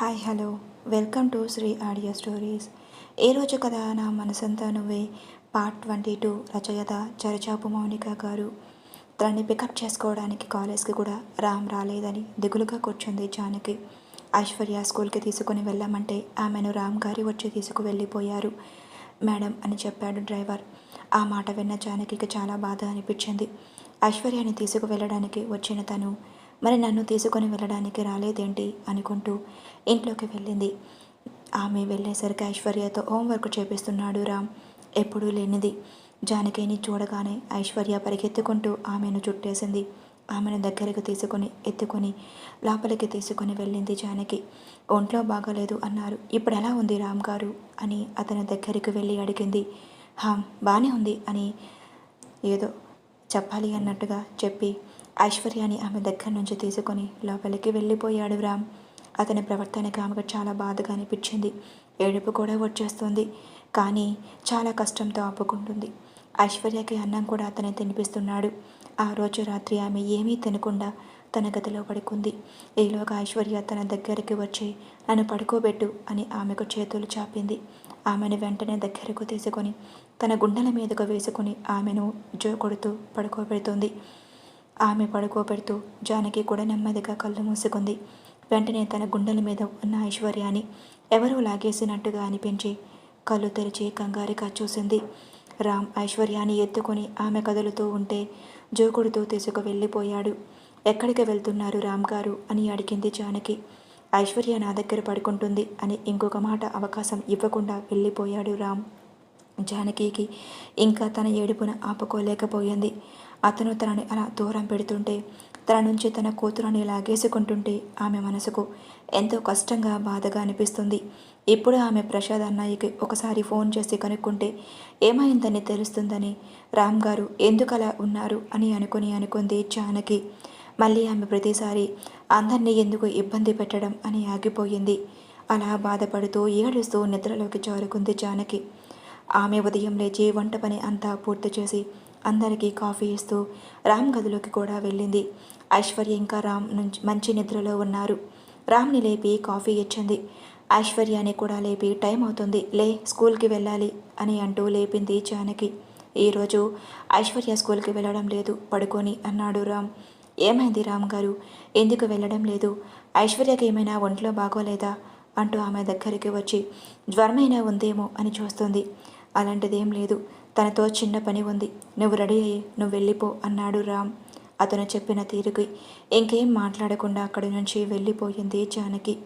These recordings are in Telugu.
Hi hello. Welcome to Sri audio stories. ఏ రోజు కథ నా మనసంతా నువ్వే పార్ట్ ట్వంటీ టూ రచయిత చరచాపు మౌనిక గారు. తనని పికప్ చేసుకోవడానికి కాలేజ్కి కూడా రామ్ రాలేదని దిగులుగా కూర్చుంది జానకి. ఐశ్వర్య స్కూల్కి తీసుకుని వెళ్ళామంటే ఆమెను రామ్ గారి వచ్చి తీసుకు వెళ్ళిపోయారు మేడం అని చెప్పాడు డ్రైవర్. ఆ మాట విన్న జానకికి చాలా బాధ అనిపించింది. ఐశ్వర్యాని తీసుకువెళ్ళడానికి వచ్చిన తను మరి నన్ను తీసుకొని వెళ్ళడానికి రాలేదేంటి? అనుకుంటూ ఇంట్లోకి వెళ్ళింది. ఆమె వెళ్ళేసరికి ఐశ్వర్యతో హోంవర్క్ చేపిస్తున్నాడు రామ్. ఎప్పుడూ లేనిది. జానకిని చూడగానే ఐశ్వర్య పరిగెత్తుకుంటూ ఆమెను చుట్టేసింది. ఆమెను దగ్గరకు తీసుకొని ఎత్తుకొని లోపలికి తీసుకొని వెళ్ళింది జానకి. ఒంట్లో బాగలేదు అన్నారు. ఇప్పుడు ఎలా ఉంది రామ్ గారు? అని అతని దగ్గరికి వెళ్ళి అడిగింది. హామ్ బాగానే ఉంది అని ఏదో చెప్పాలి అన్నట్టుగా చెప్పి ఐశ్వర్యాని ఆమె దగ్గర నుంచి తీసుకొని లోపలికి వెళ్ళిపోయాడు రామ్. అతని ప్రవర్తనకి ఆమెకు చాలా బాధగా అనిపించింది. ఏడుపు కూడా వచ్చేస్తుంది కానీ చాలా కష్టంతో ఆపుకుంటుంది. ఐశ్వర్యకి అన్నం కూడా అతనే తినిపిస్తున్నాడు. ఆ రోజు రాత్రి ఆమె ఏమీ తినకుండా తన గదిలో పడుకుంది. ఈలోగా ఐశ్వర్య తన దగ్గరికి వచ్చి నన్ను పడుకోబెట్టు అని ఆమెకు చేతులు చాపింది. ఆమెను వెంటనే దగ్గరకు తీసుకొని తన గుండెల మీదకు వేసుకుని ఆమెను జో కొడుతూ పడుకోబెడుతుంది. ఆమె పడుకోబెడుతూ జానకి కూడా నెమ్మదిగా కళ్ళు మూసుకుంది. వెంటనే తన గుండెల మీద ఉన్న ఐశ్వర్యాన్ని ఎవరో లాగేసినట్టుగా అనిపించి కళ్ళు తెరిచి కంగారుగా చూసింది. రామ్ ఐశ్వర్యాన్ని ఎత్తుకొని ఆమె కదులుతూ ఉంటే జోకుడుతూ తీసుకు వెళ్ళిపోయాడు. ఎక్కడికి వెళ్తున్నారు రామ్ గారు అని అడిగింది జానకి. ఐశ్వర్య నా దగ్గర పడుకుంటుంది అని ఇంకొక మాట అవకాశం ఇవ్వకుండా వెళ్ళిపోయాడు రామ్. జానకికి ఇంకా తన ఏడుపున ఆపుకోలేకపోయింది. అతను తనని అలా దూరం పెడుతుంటే తన నుంచి తన కూతురని లాగేసుకుంటుంటే ఆమె మనసుకు ఎంతో కష్టంగా బాధగా అనిపిస్తుంది. ఇప్పుడు ఆమె ప్రసాద్ అన్నయ్యకి ఒకసారి ఫోన్ చేసి కనుక్కుంటే ఏమైందని తెలుస్తుందని? రామ్ గారు ఎందుకలా ఉన్నారు? అని అనుకుని అనుకుంది జానకి. మళ్ళీ ఆమె ప్రతిసారి అందరినీ ఎందుకు ఇబ్బంది పెట్టడం అని ఆగిపోయింది. అలా బాధపడుతూ ఏడుస్తూ నిద్రలోకి జారుకుంది జానకి. ఆమె ఉదయం లేచి వంట పని అంతా పూర్తి చేసి అందరికీ కాఫీ ఇస్తూ రామ్ గదిలోకి కూడా వెళ్ళింది. ఐశ్వర్య ఇంకా రామ్ నుంచి మంచి నిద్రలో ఉన్నారు. రామ్ని లేపి కాఫీ ఇచ్చింది. ఐశ్వర్యాన్ని కూడా లేపి టైం అవుతుంది. లే స్కూల్కి వెళ్ళాలి అని అంటూ లేపింది జానకి. ఈరోజు ఐశ్వర్య స్కూల్కి వెళ్ళడం లేదు పడుకొని అన్నాడు రామ్. ఏమైంది రామ్ గారు? ఎందుకు వెళ్ళడం లేదు? ఐశ్వర్యకి ఏమైనా ఒంట్లో బాగోలేదా? అంటూ ఆమె దగ్గరికి వచ్చి జ్వరమైనా ఉందేమో అని చూస్తుంది. అలాంటిదేం లేదు. తనతో చిన్న పని ఉంది. నువ్వు రెడీ అయ్యి నువ్వు వెళ్ళిపో అన్నాడు రామ్. అతను చెప్పిన తీరుకి ఇంకేం మాట్లాడకుండా అక్కడి నుంచి వెళ్ళిపోయింది జానకి.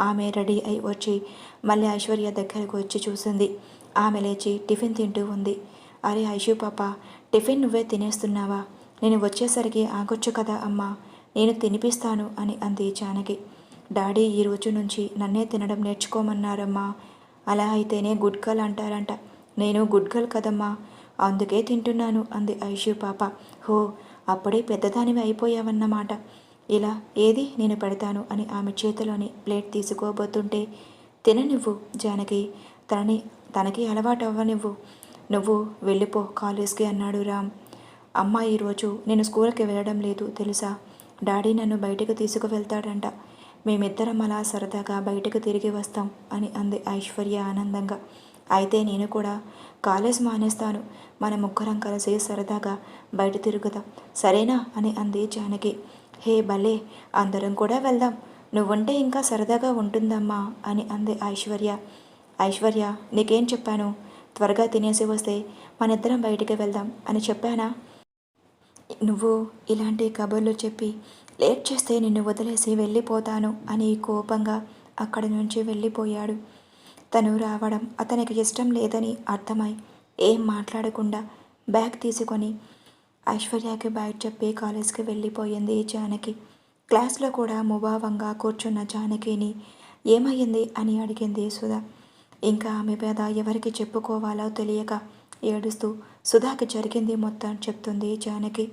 ఆమె రెడీ అయి వచ్చి మళ్ళీ ఐశ్వర్య దగ్గరకు వచ్చి చూసింది. ఆమె లేచి టిఫిన్ తింటూ ఉంది. అరే ఐషు పాప టిఫిన్ నువ్వే తినేస్తున్నావా? నేను వచ్చేసరికి ఆగొచ్చు కదా అమ్మా. నేను తినిపిస్తాను అని అంది జానకి. డాడీ ఈ రోజు నుంచి నన్నే తినడం నేర్చుకోమన్నారమ్మా. అలా అయితేనే గుడ్ గర్ల్ అంటారంట. నేను గుడ్ గర్ల్ కదమ్మా. అందుకే తింటున్నాను అంది ఐషు పాప. హో అప్పుడే పెద్దదానివి అయిపోయావన్నమాట. ఇలా ఏది? నేను పెడతాను అని ఆమె చేతిలోని ప్లేట్ తీసుకోబోతుంటే తిననివ్వు జానకి. తనని తనకి అలవాటు అవ్వనివ్వు నువ్వు వెళ్ళిపో కాలేజ్కి అన్నాడు రామ్. అమ్మ ఈరోజు నేను స్కూల్కి వెళ్ళడం లేదు తెలుసా? డాడీ నన్ను బయటకు తీసుకువెళ్తాడంట. మేమిద్దరం అలా సరదాగా బయటకు తిరిగి వస్తాం అని అంది ఐశ్వర్య ఆనందంగా. అయితే నేను కూడా కాలేజ్ మానేస్తాను. మన ముగ్గురం కలిసి సరదాగా బయట తిరుగుదాం. సరేనా? అని అంది జానకి. హే భలే! అందరం కూడా వెళ్దాం. నువ్వుంటే ఇంకా సరదాగా ఉంటుందమ్మా అని అంది ఐశ్వర్య. ఐశ్వర్య నీకేం చెప్పాను? త్వరగా తినేసి వస్తే మనిద్దరం బయటికి వెళ్దాం అని చెప్పానా? నువ్వు ఇలాంటి కబుర్లు చెప్పి లేట్ చేస్తే నిన్ను వదిలేసి వెళ్ళిపోతాను అని కోపంగా అక్కడి నుంచి వెళ్ళిపోయాడు. తను రావడం అతనికి ఇష్టం లేదని అర్థమై ఏం మాట్లాడకుండా బ్యాగ్ తీసుకొని ఐశ్వర్యకి బయట చెప్పి కాలేజ్కి వెళ్ళిపోయింది జానకి. క్లాస్లో కూడా ముభావంగా కూర్చున్న జానకిని ఏమయ్యింది అని అడిగింది సుధా. ఇంకా ఆమె పేద ఎవరికి చెప్పుకోవాలో తెలియక ఏడుస్తూ సుధాకి జరిగింది మొత్తం చెప్తుంది జానకి.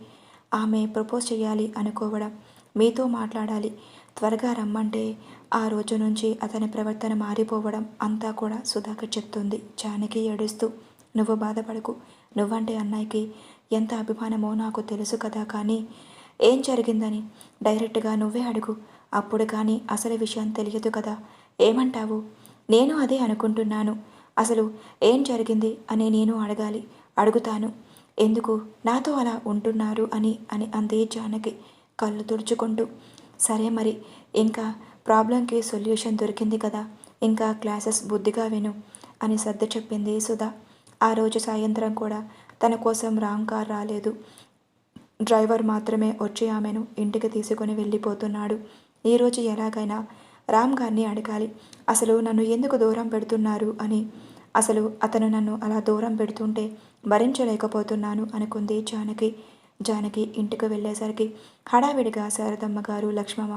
ఆమె ప్రపోజ్ చేయాలి అనుకోవడం మీతో మాట్లాడాలి త్వరగా రమ్మంటే ఆ రోజు నుంచి అతని ప్రవర్తన మారిపోవడం అంతా కూడా సుధాకర్ చెప్తుంది. జానకి ఏడుస్తూ నువ్వు బాధపడకు. నువ్వంటే అన్నయ్యకి ఎంత అభిమానమో నాకు తెలుసు కదా కానీ ఏం జరిగిందని? డైరెక్ట్గా నువ్వే అడుగు. అప్పుడు కానీ అసలు విషయం తెలియదు కదా. ఏమంటావు? నేను అదే అనుకుంటున్నాను. అసలు ఏం జరిగింది అని నేను అడగాలి. అడుగుతాను. ఎందుకు? నాతో అలా ఉంటున్నారు అని అని అంది జానకి కళ్ళు తుడుచుకుంటూ. సరే మరి ఇంకా ప్రాబ్లంకి సొల్యూషన్ దొరికింది కదా ఇంకా క్లాసెస్ బుద్ధిగా విను అని సర్ది చెప్పింది సుధా. ఆ రోజు సాయంత్రం కూడా తన కోసం రామ్ కార్ రాలేదు. డ్రైవర్ మాత్రమే వచ్చి ఆమెను ఇంటికి తీసుకొని వెళ్ళిపోతున్నాడు. ఈరోజు ఎలాగైనా రామ్ గారిని అడగాలి అసలు నన్ను ఎందుకు దూరం పెడుతున్నారు అని. అసలు అతను నన్ను అలా దూరం పెడుతుంటే భరించలేకపోతున్నాను అనుకుంది జానకి. జానకి ఇంటికి వెళ్ళేసరికి హడావిడిగా శారదమ్మ గారు లక్ష్మమ్మ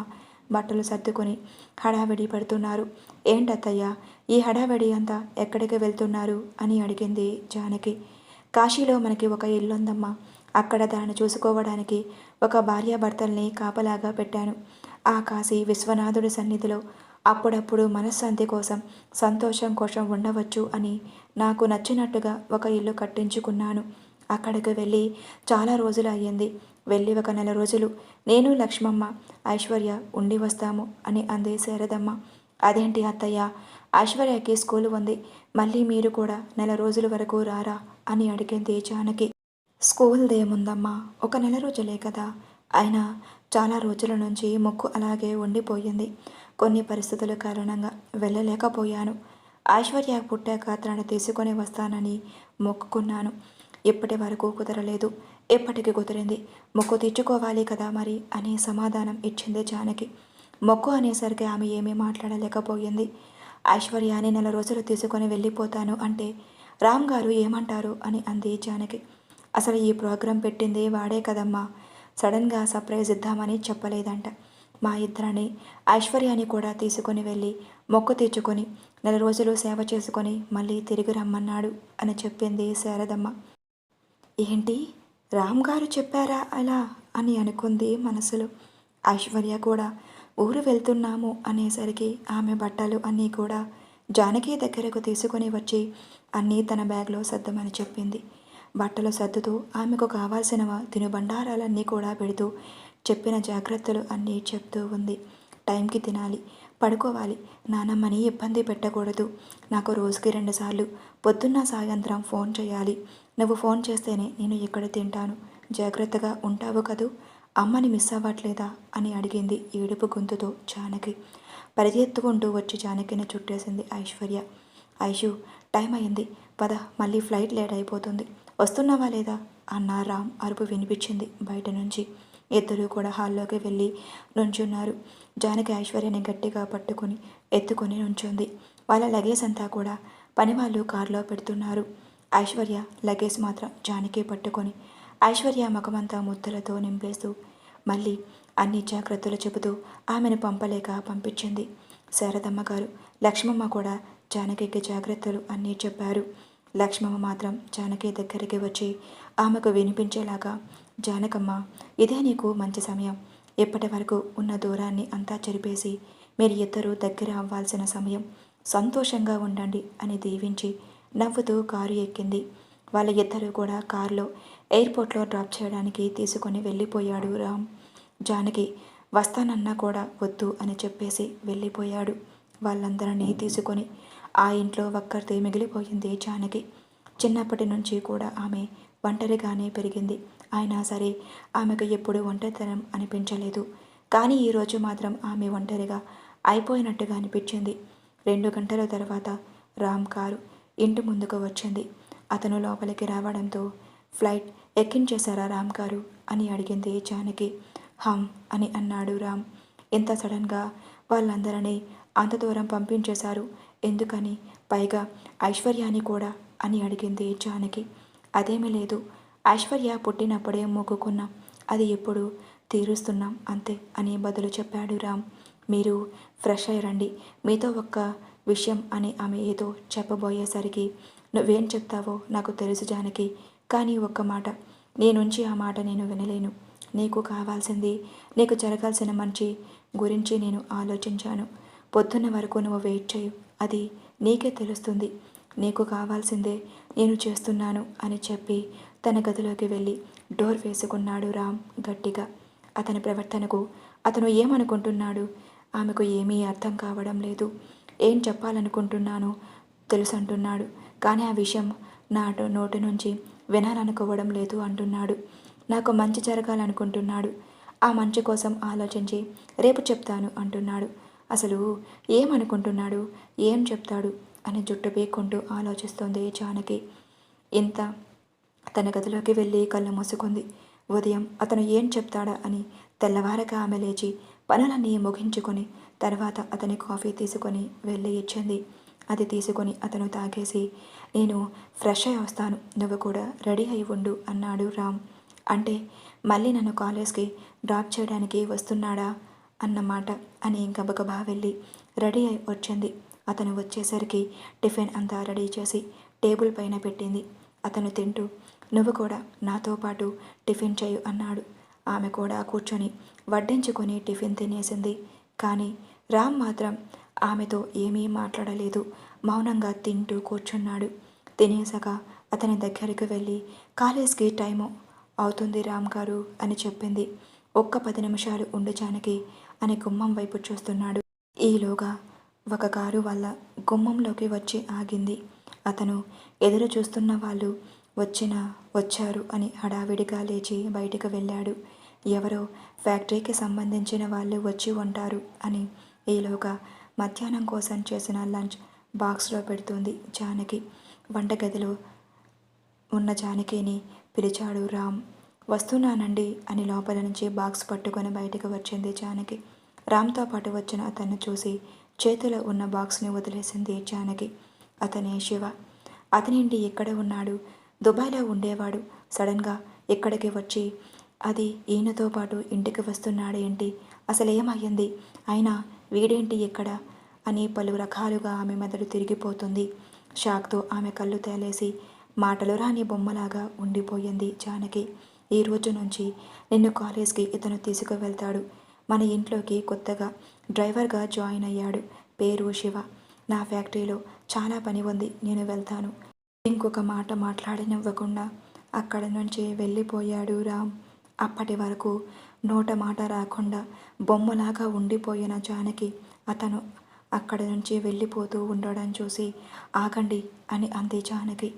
బట్టలు సర్దుకొని హడావిడి పడుతున్నారు. ఏంటత్తయ్య ఈ హడావిడి అంతా ఎక్కడికి వెళ్తున్నారు? అని అడిగింది జానకి. కాశీలో మనకి ఒక ఇల్లుందమ్మా. అక్కడ దాన్ని చూసుకోవడానికి ఒక భార్యాభర్తల్ని కాపలాగా పెట్టాను. ఆ కాశీ విశ్వనాథుడి సన్నిధిలో అప్పుడప్పుడు మనశ్శాంతి కోసం సంతోషం కోసం ఉండవచ్చు అని నాకు నచ్చినట్టుగా ఒక ఇల్లు కట్టించుకున్నాను. అక్కడికి వెళ్ళి చాలా రోజులు అయ్యింది. వెళ్ళి ఒక నెల రోజులు. నేను లక్ష్మమ్మ ఐశ్వర్య ఉండి వస్తాము అని అంది శారదమ్మ. అదేంటి అత్తయ్య? ఐశ్వర్యకి స్కూలు ఉంది. మళ్ళీ మీరు కూడా నెల రోజుల వరకు రారా అని అడిగింది జానకి. స్కూల్దేముందమ్మా? ఒక నెల రోజులే కదా. అయినా చాలా రోజుల నుంచి మొక్కు అలాగే ఉండిపోయింది. కొన్ని పరిస్థితుల కారణంగా వెళ్ళలేకపోయాను. ఐశ్వర్య పుట్టాక తనని తీసుకొని వస్తానని మొక్కుకున్నాను. ఇప్పటి వరకు కుదరలేదు. ఎప్పటికీ కుదిరింది? మొక్కు తెచ్చుకోవాలి కదా మరి? అని సమాధానం ఇచ్చింది జానకి. మొక్కు అనేసరికి ఆమె ఏమీ మాట్లాడలేకపోయింది. ఐశ్వర్యాన్ని నెల రోజులు తీసుకొని వెళ్ళిపోతాను అంటే రామ్ గారు ఏమంటారు? అని అంది జానకి. అసలు ఈ ప్రోగ్రాం పెట్టింది వాడే కదమ్మా. సడన్గా సర్ప్రైజ్ ఇద్దామని చెప్పలేదంట. మా ఇద్దరిని ఐశ్వర్యాన్ని కూడా తీసుకొని వెళ్ళి మొక్కు తెచ్చుకొని నెల రోజులు సేవ చేసుకొని మళ్ళీ తిరిగి రమ్మన్నాడు అని చెప్పింది శారదమ్మ. ఏంటి? రామ్ గారు చెప్పారా అలా అని అనుకుంది మనసులో. ఐశ్వర్య కూడా ఊరు వెళ్తున్నాము అనేసరికి ఆమె బట్టలు అన్నీ కూడా జానకి దగ్గరకు తీసుకొని వచ్చి అన్నీ తన బ్యాగ్లో సర్దమని చెప్పింది. బట్టలు సర్దుతూ ఆమెకు కావాల్సిన తినుబండారాలన్నీ కూడా పెడుతూ చెప్పిన జాగ్రత్తలు అన్నీ చెప్తూ ఉంది. టైంకి తినాలి. పడుకోవాలి. నానమ్మని ఇబ్బంది పెట్టకూడదు. నాకు రోజుకి రెండుసార్లు పొద్దున్న సాయంత్రం ఫోన్ చేయాలి. నువ్వు ఫోన్ చేస్తేనే నేను ఇక్కడ తింటాను. జాగ్రత్తగా ఉంటావు కదూ? అమ్మని మిస్ అవ్వట్లేదా? అని అడిగింది ఏడుపు గొంతుతో జానకి. పరిగెత్తుకుంటూ వచ్చి జానకిని చుట్టేసింది ఐశ్వర్య. ఐషు టైం అయింది. పద మళ్ళీ ఫ్లైట్ లేట్ అయిపోతుంది. వస్తున్నావా లేదా? అన్న రామ్ అరుపు వినిపించింది బయట నుంచి. ఇద్దరు కూడా హాల్లోకి వెళ్ళి నుంచున్నారు. జానకి ఐశ్వర్యని గట్టిగా పట్టుకొని ఎత్తుకొని నుంచుంది. వాళ్ళ లగేజ్ అంతా కూడా పని వాళ్ళు కారులో పెడుతున్నారు. ఐశ్వర్య లగేజ్ మాత్రం జానకి పట్టుకొని ఐశ్వర్య ముఖమంతా ముద్దలతో నింపేస్తూ మళ్ళీ అన్ని జాగ్రత్తలు చెబుతూ ఆమెను పంపలేక పంపించింది. శారదమ్మ గారు లక్ష్మమ్మ కూడా జానకికి జాగ్రత్తలు అన్నీ చెప్పారు. లక్ష్మమ్మ మాత్రం జానకి దగ్గరికి వచ్చి ఆమెకు వినిపించేలాగా జానకమ్మ ఇదే నీకు మంచి సమయం. ఇప్పటి వరకు ఉన్న దూరాన్ని అంతా చెరిపేసి మీరు ఇద్దరు దగ్గర అవ్వాల్సిన సమయం. సంతోషంగా ఉండండి అని దీవించి నవ్వుతూ కారు ఎక్కింది. వాళ్ళ ఇద్దరు కూడా కారులో ఎయిర్పోర్ట్లో డ్రాప్ చేయడానికి తీసుకొని వెళ్ళిపోయాడు రామ్. జానకి వస్తానన్నా కూడా వద్దు అని చెప్పేసి వెళ్ళిపోయాడు. వాళ్ళందరినీ తీసుకొని ఆ ఇంట్లో ఒక్కరితే మిగిలిపోయింది జానకి. చిన్నప్పటి నుంచి కూడా ఆమె ఒంటరిగానే పెరిగింది. అయినా సరే ఆమెకు ఎప్పుడూ ఒంటరితనం అనిపించలేదు. కానీ ఈరోజు మాత్రం ఆమె ఒంటరిగా అయిపోయినట్టుగా అనిపించింది. రెండు గంటల తర్వాత రామ్ కారు ఇంటి ముందుకు వచ్చింది. అతను లోపలికి రావడంతో ఫ్లైట్ ఎక్కించేశారా రామ్ గారు అని అడిగింది జానకి. హమ్ అని అన్నాడు రామ్. ఇంత సడన్గా వాళ్ళందరినీ అంత దూరం పంపించేశారు. ఎందుకని? పైగా ఐశ్వర్యాని కూడా అని అడిగింది జానకి. అదేమీ లేదు. ఐశ్వర్య పుట్టినప్పుడే మొక్కుకున్నాం అది ఎప్పుడు తీరుస్తున్నాం అంతే అని బదులు చెప్పాడు రామ్. మీరు ఫ్రెష్ అయ్యండి మీతో ఒక్క విషయం అని ఆమె ఏదో చెప్పబోయేసరికి నువ్వేం చెప్తావో నాకు తెలుసు జానకి కానీ ఒక్క మాట నీ నుంచి ఆ మాట నేను వినలేను. నీకు కావాల్సింది నీకు జరగాల్సిన మంచి గురించి నేను ఆలోచించాను. పొద్దున్న వరకు నువ్వు వెయిట్ చేయు అది నీకే తెలుస్తుంది. నీకు కావాల్సిందే నేను చేస్తున్నాను అని చెప్పి తన గదిలోకి వెళ్ళి డోర్ వేసుకున్నాడు రామ్ గట్టిగా. అతని ప్రవర్తనకు అతను ఏమనుకుంటున్నాడు? ఆమెకు ఏమీ అర్థం కావడం లేదు. ఏం చెప్పాలనుకుంటున్నానో తెలుసు అంటున్నాడు కానీ ఆ విషయం నా నోటి నుంచి వినాలనుకోవడం లేదు అంటున్నాడు. నాకు మంచి జరగాలనుకుంటున్నాడు. ఆ మంచి కోసం ఆలోచించి రేపు చెప్తాను అంటున్నాడు. అసలు ఏమనుకుంటున్నాడు? ఏం చెప్తాడు? అని జుట్టు పీక్కుంటూ ఆలోచిస్తోంది జానకి. ఇంత తన గదిలోకి వెళ్ళి కళ్ళు మూసుకుంది. ఉదయం అతను ఏం చెప్తాడా అని తెల్లవారక ఆమె లేచి పనులన్నీ ముగించుకొని తర్వాత అతని కాఫీ తీసుకొని వెళ్ళి ఇచ్చింది. అది తీసుకొని అతను తాగేసి నేను ఫ్రెష్ అయి వస్తాను. నువ్వు కూడా రెడీ అయి ఉండు అన్నాడు రామ్. అంటే మళ్ళీ నన్ను కాలేజ్కి డ్రాప్ చేయడానికి వస్తున్నాడా అన్నమాట అని గబగబా వెళ్ళి రెడీ అయి వచ్చింది. అతను వచ్చేసరికి టిఫిన్ అంతా రెడీ చేసి టేబుల్ పైన పెట్టింది. అతను తింటూ నువ్వు కూడా నాతో పాటు టిఫిన్ చేయు అన్నాడు. ఆమె కూడా కూర్చొని వడ్డించుకొని టిఫిన్ తినేసింది. కానీ రామ్ మాత్రం ఆమెతో ఏమీ మాట్లాడలేదు. మౌనంగా తింటూ కూర్చున్నాడు. తినేసాక అతని దగ్గరికి వెళ్ళి కాలేజ్కి టైము అవుతుంది రామ్ గారు అని చెప్పింది. ఒక్క పది నిమిషాలు ఉండు జానకి అని గుమ్మం వైపు చూస్తున్నాడు. ఈలోగా ఒక కారు వల్ల గుమ్మంలోకి వచ్చి ఆగింది. అతను ఎదురు చూస్తున్న వాళ్ళు వచ్చిన వచ్చారు అని హడావిడిగా లేచి బయటకు వెళ్ళాడు. ఎవరో ఫ్యాక్టరీకి సంబంధించిన వాళ్ళు వచ్చి ఉంటారు అని ఈలోగా మధ్యాహ్నం కోసం చేసిన లంచ్ బాక్స్లో పెడుతుంది జానకి. వంటగదిలో ఉన్న జానకిని పిలిచాడు రామ్. వస్తున్నానండి అని లోపల నుంచి బాక్స్ పట్టుకొని బయటకు వచ్చింది జానకి. రామ్తో పాటు వచ్చిన అతన్ని చూసి చేతిలో ఉన్న బాక్స్ని వదిలేసింది జానకి. అతనే శివ. అతనేంటి ఎక్కడ ఉన్నాడు? దుబాయ్లో ఉండేవాడు. సడన్గా ఇక్కడికి వచ్చి అది ఈయనతో పాటు ఇంటికి వస్తున్నాడేంటి? అసలేమయ్యింది అయినా వీడేంటి ఇక్కడ? అని పలు రకాలుగా ఆమె మెదడు తిరిగిపోతుంది. షాక్తో ఆమె కళ్ళు తేలేసి మాటలు రాని బొమ్మలాగా ఉండిపోయింది జానకి. ఈ రోజు నుంచి నిన్ను కాలేజ్కి ఇతను తీసుకువెళ్తాడు. మన ఇంట్లోకి కొత్తగా డ్రైవర్గా జాయిన్ అయ్యాడు. పేరు శివ. నా ఫ్యాక్టరీలో చాలా పని ఉంది. నేను వెళ్తాను. ఇంకొక మాట మాట్లాడనివ్వకుండా అక్కడ నుంచి వెళ్ళిపోయాడు రామ్. అప్పటి వరకు నోట మాట రాకుండా బొమ్మలాగా ఉండిపోయిన జానకి అతను అక్కడ నుంచి వెళ్ళిపోతూ ఉండడం చూసి ఆగండి అని అంది జానకి.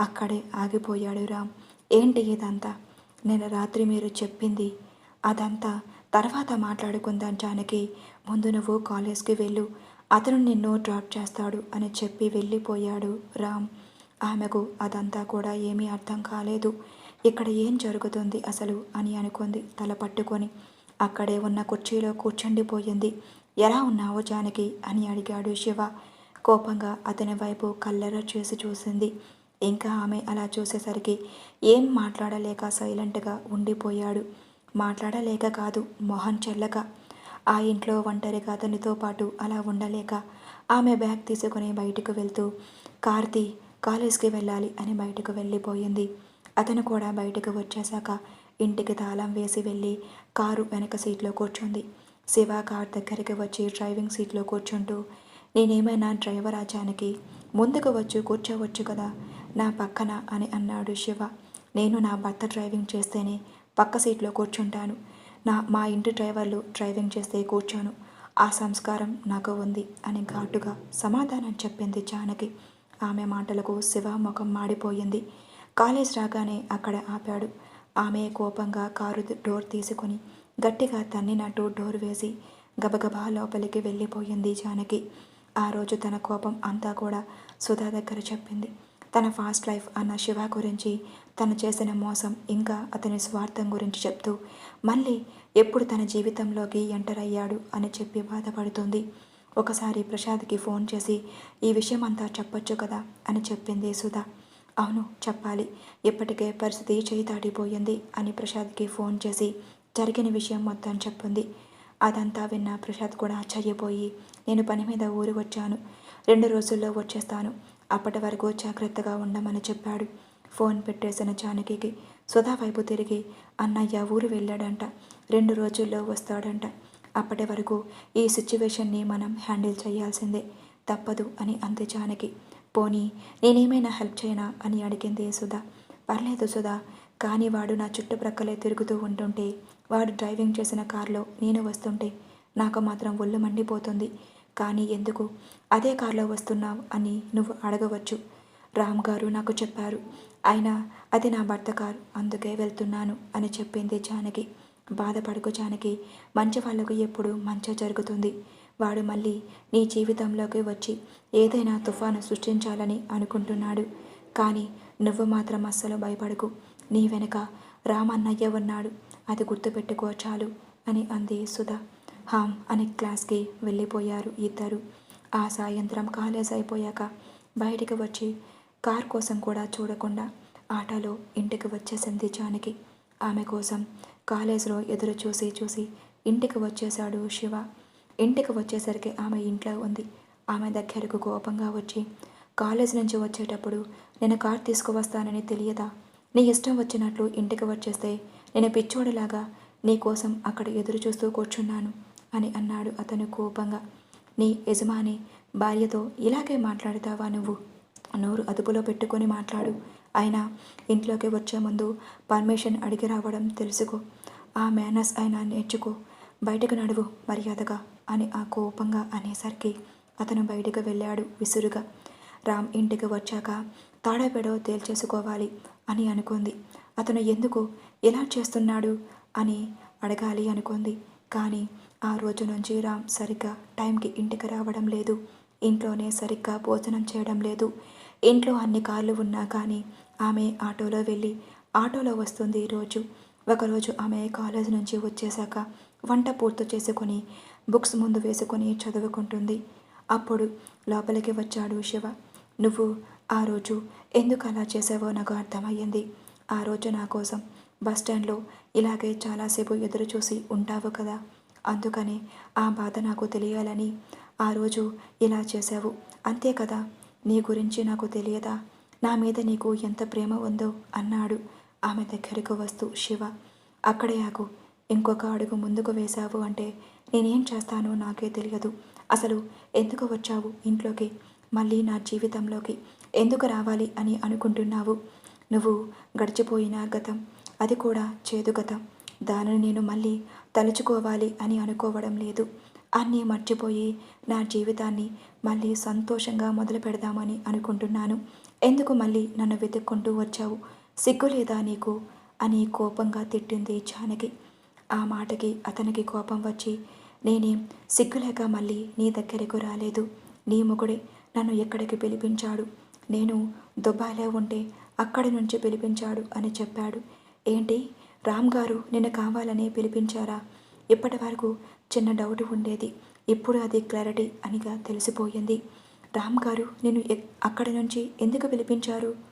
అక్కడే ఆగిపోయాడు రామ్. ఏంటి ఇదంతా? నేను రాత్రి మీరు చెప్పింది అదంతా? తర్వాత మాట్లాడుకుందాం జానకి. ముందు నువ్వు కాలేజ్కి వెళ్ళు. అతను నిన్ను డ్రాప్ చేస్తాడు అని చెప్పి వెళ్ళిపోయాడు రామ్. ఆమెకు అదంతా కూడా ఏమీ అర్థం కాలేదు. ఇక్కడ ఏం జరుగుతుంది అసలు అని అనుకుంది తల పట్టుకొని. అక్కడే ఉన్న కుర్చీలో కూర్చుండిపోయింది. ఎలా ఉన్నావో జానకి? అని అడిగాడు శివ. కోపంగా అతని వైపు కల్లెర చేసి చూసింది. ఇంకా ఆమె అలా చూసేసరికి ఏం మాట్లాడలేక సైలెంట్గా ఉండిపోయాడు. మాట్లాడలేక కాదు మొహం చెల్లక. ఆ ఇంట్లో ఒంటరిగా అతనితో పాటు అలా ఉండలేక ఆమె బ్యాగ్ తీసుకుని బయటకు వెళ్తూ కార్తీ కాలేజ్కి వెళ్ళాలి అని బయటకు వెళ్ళిపోయింది. అతను కూడా బయటకు వచ్చేశాక ఇంటికి తాళం వేసి వెళ్ళి కారు వెనక సీట్లో కూర్చుంది. శివ కార్ దగ్గరికి వచ్చి డ్రైవింగ్ సీట్లో కూర్చుంటూ నేనేమైనా డ్రైవర్ ఆచానికి ముందుకు వచ్చి కూర్చోవచ్చు కదా నా పక్కన అని అన్నాడు శివ. నేను నా భర్త డ్రైవింగ్ చేస్తేనే పక్క సీట్లో కూర్చుంటాను. నా మా ఇంటి డ్రైవర్లు డ్రైవింగ్ చేస్తే కూర్చోను. ఆ సంస్కారం నాకు ఉంది అని ఘాటుగా సమాధానం చెప్పింది జానకి. ఆమె మాటలకు శివ ముఖం మాడిపోయింది. కాలేజ్ రాగానే అక్కడ ఆపాడు. ఆమె కోపంగా కారు డోర్ తీసుకొని గట్టిగా తన్నినట్టు డోర్ వేసి గబగబా లోపలికి వెళ్ళిపోయింది జానకి. ఆ రోజు తన కోపం అంతా కూడా సుధా దగ్గర చెప్పింది. తన ఫాస్ట్ లైఫ్ అన్న శివ గురించి తను చేసిన మోసం ఇంకా అతని స్వార్థం గురించి చెప్తూ మళ్ళీ ఎప్పుడు తన జీవితంలోకి ఎంటర్ అయ్యాడు అని చెప్పి బాధపడుతుంది. ఒకసారి ప్రసాద్కి ఫోన్ చేసి ఈ విషయం అంతా చెప్పొచ్చు కదా? అని చెప్పింది సుధా. అవును చెప్పాలి. ఇప్పటికే పరిస్థితి చేయి దాటిపోయింది అని ప్రసాద్కి ఫోన్ చేసి జరిగిన విషయం మొత్తం చెప్పింది. అదంతా విన్న ప్రసాద్ కూడా ఆశ్చర్యపోయి నేను పని మీద ఊరు వచ్చాను. రెండు రోజుల్లో వచ్చేస్తాను. అప్పటి వరకు జాగ్రత్తగా ఉండమని చెప్పాడు. ఫోన్ పెట్టేసిన జానకికి సుధా వైపు తిరిగి అన్నయ్య ఊరు వెళ్ళాడంట. రెండు రోజుల్లో వస్తాడంట. అప్పటి వరకు ఈ సిచ్యువేషన్ని మనం హ్యాండిల్ చేయాల్సిందే. తప్పదు అని అంతే జానకి. పోనీ నేనేమైనా హెల్ప్ చేయనా అని అడిగింది సుధా. పర్లేదు సుధా కానీ వాడు నా చుట్టుప్రక్కలే తిరుగుతూ ఉంటుంటే వాడు డ్రైవింగ్ చేసిన కారులో నేను వస్తుంటే నాకు మాత్రం ఒళ్ళు మండిపోతుంది. కానీ ఎందుకు? అదే కారులో వస్తున్నావు అని నువ్వు అడగవచ్చు. రామ్ గారు నాకు చెప్పారు. అయినా అది నా భర్త కారు అందుకే వెళ్తున్నాను అని చెప్పింది జానకి. బాధపడకు జానకి మంచి వాళ్ళకు ఎప్పుడు మంచి జరుగుతుంది. వాడు మళ్ళీ నీ జీవితంలోకి వచ్చి ఏదైనా తుఫాను సృష్టించాలని అనుకుంటున్నాడు. కానీ నువ్వు మాత్రం అస్సలు భయపడకు. నీ వెనక రామన్నయ్య ఉన్నాడు. అది గుర్తుపెట్టుకో చాలు అని అంది సుధా. హామ్ అని క్లాస్కి వెళ్ళిపోయారు ఇద్దరు. ఆ సాయంత్రం కాలేజ్ అయిపోయాక బయటికి వచ్చి కార్ కోసం కూడా చూడకుండా ఆటోలో ఇంటికి వచ్చేసింది జానకి. ఆమె కోసం కాలేజ్లో ఎదురు చూసి చూసి ఇంటికి వచ్చేశాడు శివ. ఇంటికి వచ్చేసరికి ఆమె ఇంట్లో ఉంది. ఆమె దగ్గరకు కోపంగా వచ్చి కాలేజ్ నుంచి వచ్చేటప్పుడు నేను కార్ తీసుకువస్తానని తెలియదా? నీ ఇష్టం వచ్చినట్లు ఇంటికి వచ్చేస్తే నేను పిచ్చోడిలాగా నీ కోసం అక్కడ ఎదురు చూస్తూ కూర్చున్నాను అని అన్నాడు అతను కోపంగా. నీ యజమాని భార్యతో ఇలాగే మాట్లాడతావా నువ్వు? నోరు అదుపులో పెట్టుకొని మాట్లాడు. ఆయన ఇంట్లోకి వచ్చే ముందు పర్మిషన్ అడిగి రావడం తెలుసుకో. ఆ మేనర్స్ అయినా నేర్చుకో. బయటకు నడువు మర్యాదగా అని ఆ కోపంగా అనేసరికి అతను బయటకు వెళ్ళాడు విసురుగా. రామ్ ఇంటికి వచ్చాక తాడబెడో తేల్చేసుకోవాలి అని అనుకుంది. అతను ఎందుకు? ఎలా చేస్తున్నాడు? అని అడగాలి అనుకుంది. కానీ ఆ రోజు నుంచి రామ్ సరిగ్గా టైంకి ఇంటికి రావడం లేదు. ఇంట్లోనే సరిగ్గా భోజనం చేయడం లేదు. ఇంట్లో అన్ని కార్లు ఉన్నా కానీ ఆమె ఆటోలో వెళ్ళి ఆటోలో వస్తుంది రోజు ఒకరోజు ఆమె కాలేజ్ నుంచి వచ్చేశాక వంట పూర్తి చేసుకొని బుక్స్ ముందు వేసుకొని చదువుకుంటుంది. అప్పుడు లోపలికి వచ్చాడు శివ. నువ్వు ఆ రోజు ఎందుకు అలా చేసావో నాకు అర్థమయ్యింది. ఆ రోజు నా కోసం బస్ స్టాండ్లో ఇలాగే చాలాసేపు ఎదురు చూసి ఉంటావు కదా. అందుకని ఆ బాధ నాకు తెలియాలని ఆ రోజు ఇలా చేసావు. అంతే కదా. నీ గురించి నాకు తెలియదా? నా మీద నీకు ఎంత ప్రేమ ఉందో అన్నాడు. ఆమె దగ్గరకు వస్తూ శివ అక్కడే ఆగు. ఇంకొక అడుగు ముందుకు వేశావు అంటే నేనేం చేస్తానో నాకే తెలియదు. అసలు ఎందుకు వచ్చావు ఇంట్లోకి? మళ్ళీ నా జీవితంలోకి ఎందుకు రావాలి అని అనుకుంటున్నావు? నువ్వు గడిచిపోయిన గతం అది కూడా చేదు గతం. దానిని నేను మళ్ళీ తలుచుకోవాలి అని అనుకోవడం లేదు. అన్నీ మర్చిపోయి నా జీవితాన్ని మళ్ళీ సంతోషంగా మొదలు పెడదామని అనుకుంటున్నాను. ఎందుకు మళ్ళీ నన్ను వెతుక్కుంటూ వచ్చావు? సిగ్గు లేదా నీకు? అని కోపంగా తిట్టింది జానకి. ఆ మాటకి అతనికి కోపం వచ్చి నేనేం సిగ్గులేక మళ్ళీ నీ దగ్గరకు రాలేదు. నీ మొగుడే నన్ను ఎక్కడికి పిలిపించాడు? నేను దుబాయ్లో ఉంటే అక్కడి నుంచి పిలిపించాడు అని చెప్పాడు. ఏంటి? రామ్ గారు నిన్ను కావాలని పిలిపించారా? ఇప్పటి వరకు చిన్న డౌట్ ఉండేది. ఇప్పుడు అది క్లారిటీ అనిగా తెలిసిపోయింది. రామ్ గారు నేను ఎక్- అక్కడి నుంచి ఎందుకు పిలిపించారు?